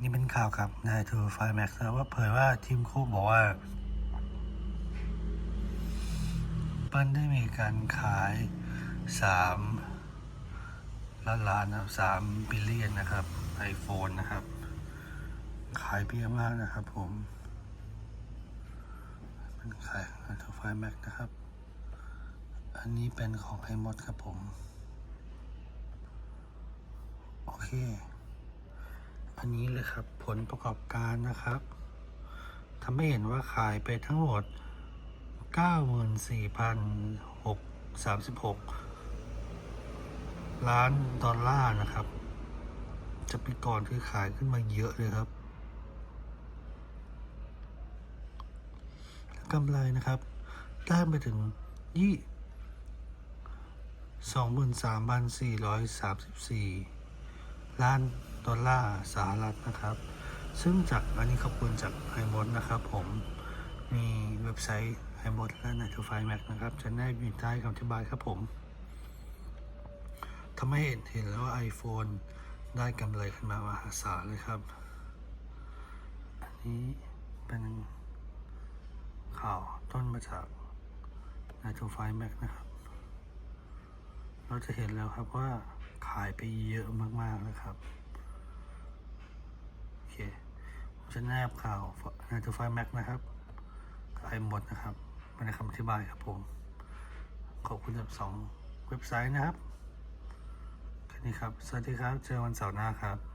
นี่เป็นข่าวครับนายทูไฟแม็กซ์ว่าเผยว่าทีมโคกบอกว่าเปิ้ลได้มีการขายสามล้านล้านนะครับสามบิลเลียนนะครับไอโฟนนะครับ ขายเพียมากนะครับผมเป็นขายนายทูไฟแม็กนะครับ อันนี้เป็นของไอมดครับผม โอเค อันนี้เลยครับผลประกอบการนะครับทำให้เห็นว่าขายไปทั้งหมด 94,636 ล้านดอลลาร์นะครับ จะปีก่อนคือขายขึ้นมาเยอะเลยครับกำไรนะครับ ได้ไปถึงยี่23,434ล้าน ดอลลาร์สหรัฐนะครับ ซึ่งจากอันนี้ขอบคุณจากไฮมดนะครับผมมีเว็บไซต์ไฮมดและ n i t ไฟแม็กนะครับ จะได้มีใต้คำอธิบายครับผมทำให้เห็นเห็นแล้วว่า iPhone ได้กำไรขึ้นมามหาศาลเลยครับ อันนี้เป็นข่าวต้นมาจาก n i t ไฟแม็กนะครับ เราจะเห็นแล้วครับว่าขายไปเยอะมากๆนะครับ เคผมจะแนบข่าวในทูไฟแม็กนะครับกับไอหมดนะครับมาในคำอธิบายครับผม ขอบคุณสำหรับสองเว็บไซต์นะครับแค่นี้ครับ สวัสดีครับ เจอวันเสาร์หน้าครับ